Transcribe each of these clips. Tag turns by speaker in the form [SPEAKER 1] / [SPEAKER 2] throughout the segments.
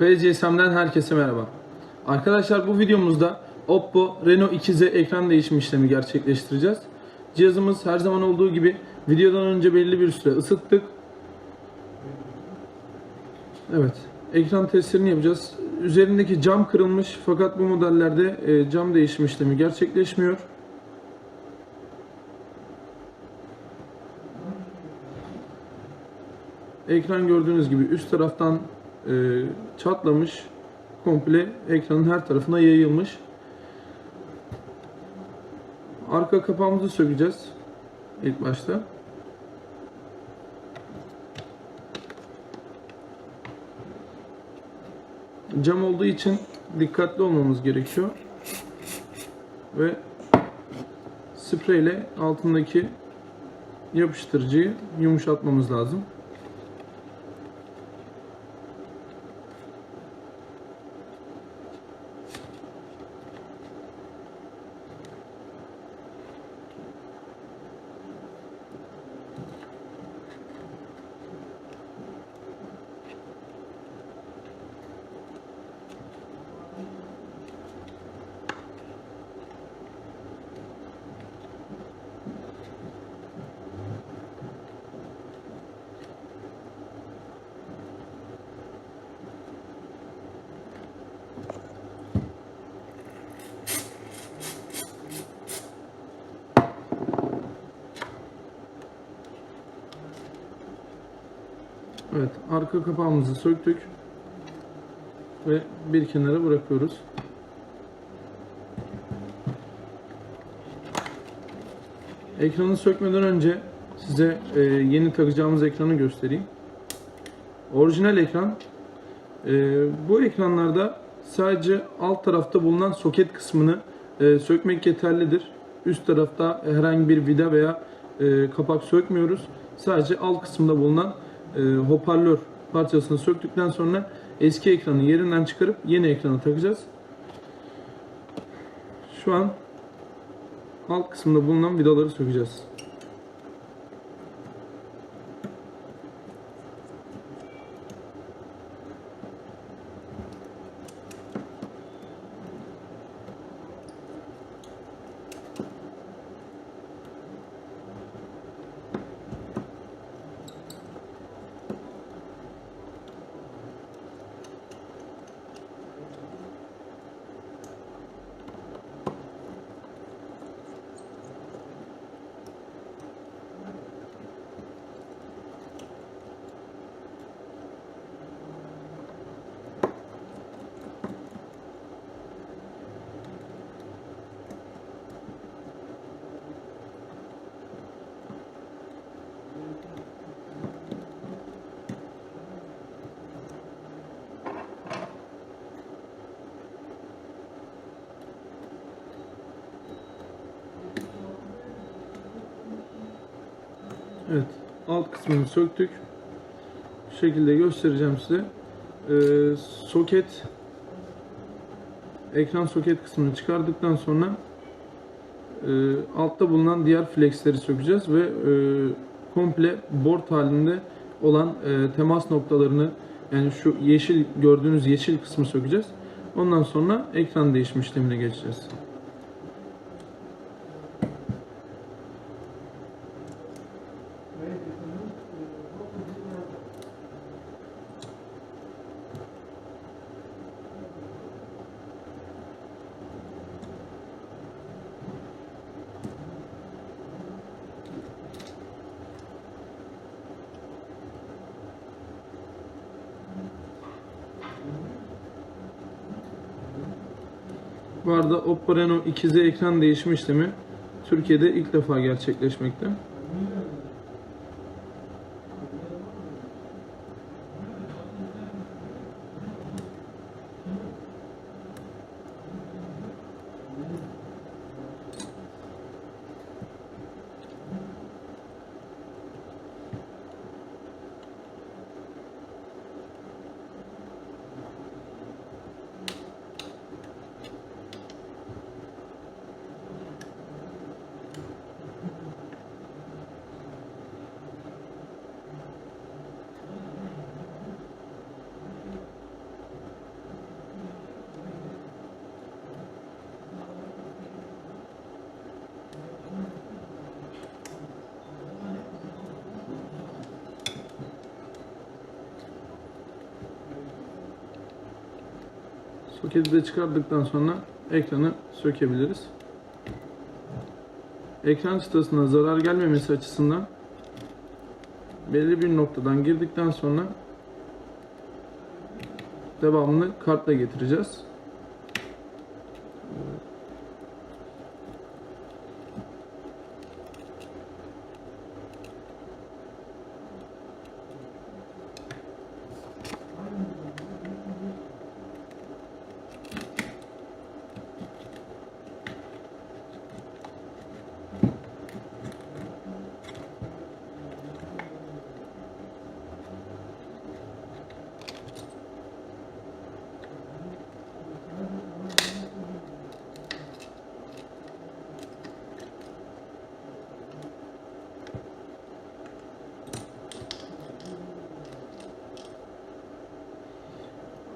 [SPEAKER 1] Kaya GSM'den herkese merhaba. Arkadaşlar bu videomuzda Oppo Reno 2Z ekran değişim işlemi gerçekleştireceğiz. Cihazımız her zaman olduğu gibi videodan önce belli bir süre ısıttık. Evet, ekran testlerini yapacağız. Üzerindeki cam kırılmış fakat bu modellerde e, cam değişim işlemi gerçekleşmiyor. Ekran gördüğünüz gibi üst taraftan e, çatlamış, komple ekranın her tarafına yayılmış. Arka kapağımızı sökeceğiz ilk başta. Cam olduğu için dikkatli olmamız gerekiyor. Ve spreyle altındaki yapıştırıcıyı yumuşatmamız lazım. Evet, arka kapağımızı söktük ve bir kenara bırakıyoruz. Ekranı sökmeden önce size e, yeni takacağımız ekranı göstereyim. Orijinal ekran. E, bu ekranlarda sadece alt tarafta bulunan soket kısmını e, sökmek yeterlidir. Üst tarafta herhangi bir vida veya kapak sökmüyoruz. Sadece alt kısımda bulunan e, hoparlör parçasını söktükten sonra eski ekranı yerinden çıkarıp yeni ekranı takacağız. Şu an alt kısımda bulunan vidaları sökeceğiz. Evet, alt kısmını söktük. Bu şekilde göstereceğim size. Ee, soket ekran soket kısmını çıkardıktan sonra e, altta bulunan diğer flexleri sökeceğiz ve e, komple board halinde olan e, temas noktalarını yani şu yeşil gördüğünüz yeşil kısmı sökeceğiz. Ondan sonra ekran değişim işlemine geçeceğiz. Bu arada Oppo Reno 2Z ekran değişim işlemi Türkiye'de ilk defa gerçekleşmekte. Soketi de çıkardıktan sonra ekranı sökebiliriz. Ekran çıtasına zarar gelmemesi açısından belli bir noktadan girdikten sonra devamını kartla getireceğiz.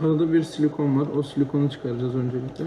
[SPEAKER 1] Arada bir silikon var. O silikonu çıkaracağız öncelikle.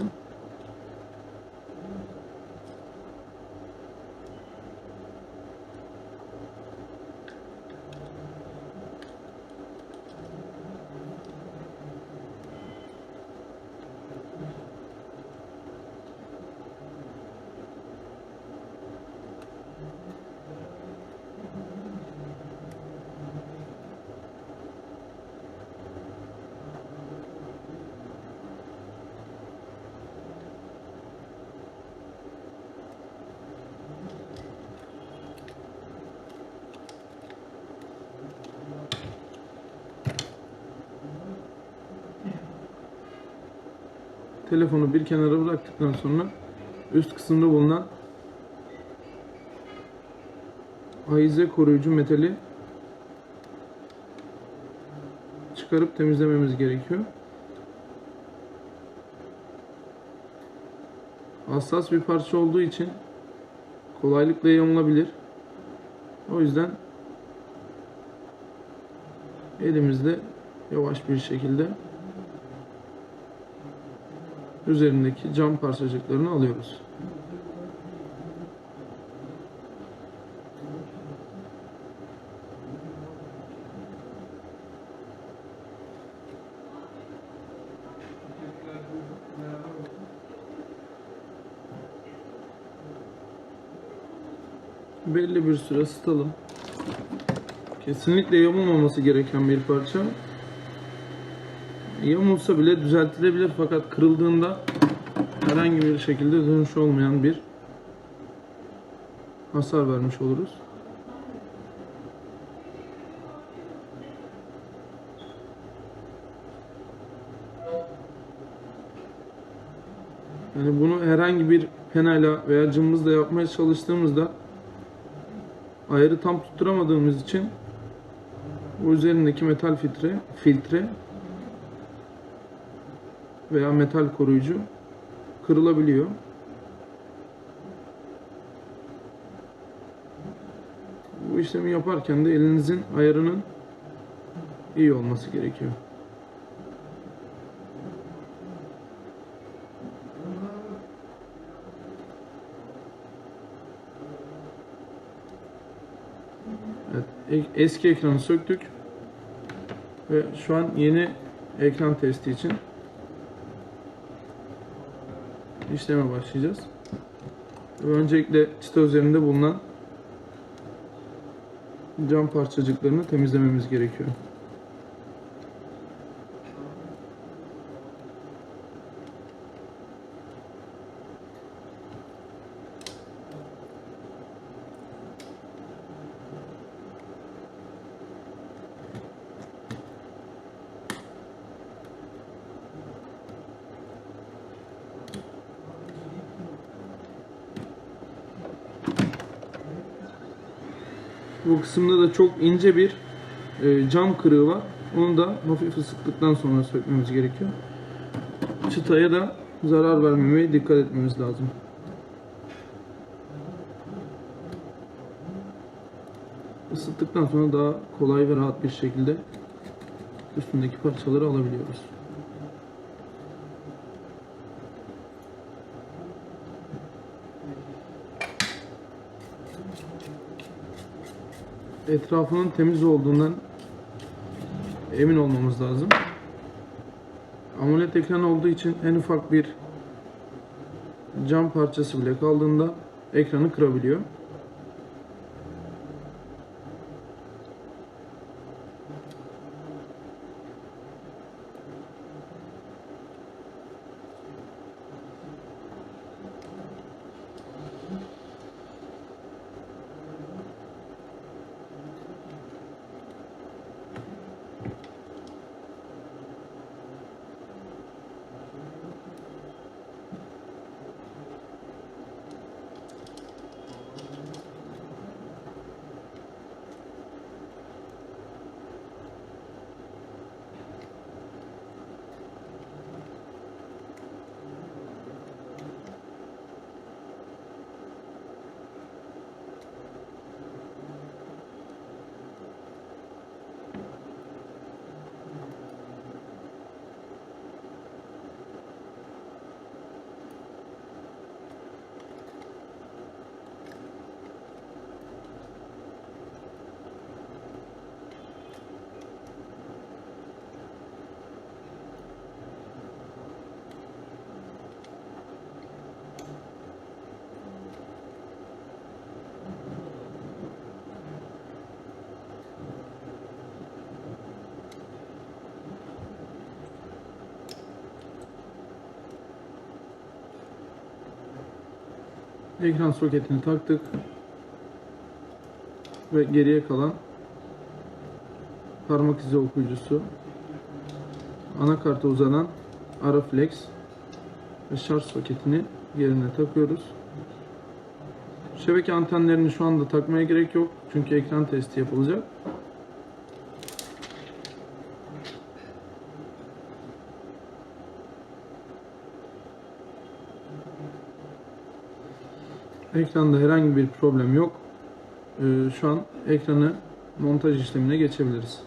[SPEAKER 1] Telefonu bir kenara bıraktıktan sonra üst kısımda bulunan ayize koruyucu metali çıkarıp temizlememiz gerekiyor. Hassas bir parça olduğu için kolaylıkla yamulabilir. O yüzden elimizde yavaş bir şekilde üzerindeki cam parçacıklarını alıyoruz. Belli bir süre ısıtalım. Kesinlikle yamulmaması gereken bir parça. Yamulsa bile düzeltilebilir fakat kırıldığında herhangi bir şekilde dönüş olmayan bir hasar vermiş oluruz. Yani bunu herhangi bir penayla veya cımbızla yapmaya çalıştığımızda ayarı tam tutturamadığımız için bu üzerindeki metal filtre filtre veya metal koruyucu kırılabiliyor. Bu işlemi yaparken de elinizin ayarının iyi olması gerekiyor. Evet, eski ekranı söktük ve şu an yeni ekran testi için işleme başlayacağız. Öncelikle çıta üzerinde bulunan cam parçacıklarını temizlememiz gerekiyor. Bu kısımda da çok ince bir e, cam kırığı var. Onu da hafif ısıttıktan sonra sökmemiz gerekiyor. Çıtaya da zarar vermemeye dikkat etmemiz lazım. Isıttıktan sonra daha kolay ve rahat bir şekilde üstündeki parçaları alabiliyoruz. Etrafının temiz olduğundan emin olmamız lazım. AMOLED ekran olduğu için en ufak bir cam parçası bile kaldığında ekranı kırabiliyor. Ekran soketini taktık. Ve geriye kalan parmak izi okuyucusu, anakarta uzanan ara flex ve şarj soketini yerine takıyoruz. Şebeke antenlerini şu anda takmaya gerek yok. Çünkü ekran testi yapılacak. Ekranda herhangi bir problem yok. Ee, şu an ekranı montaj işlemine geçebiliriz.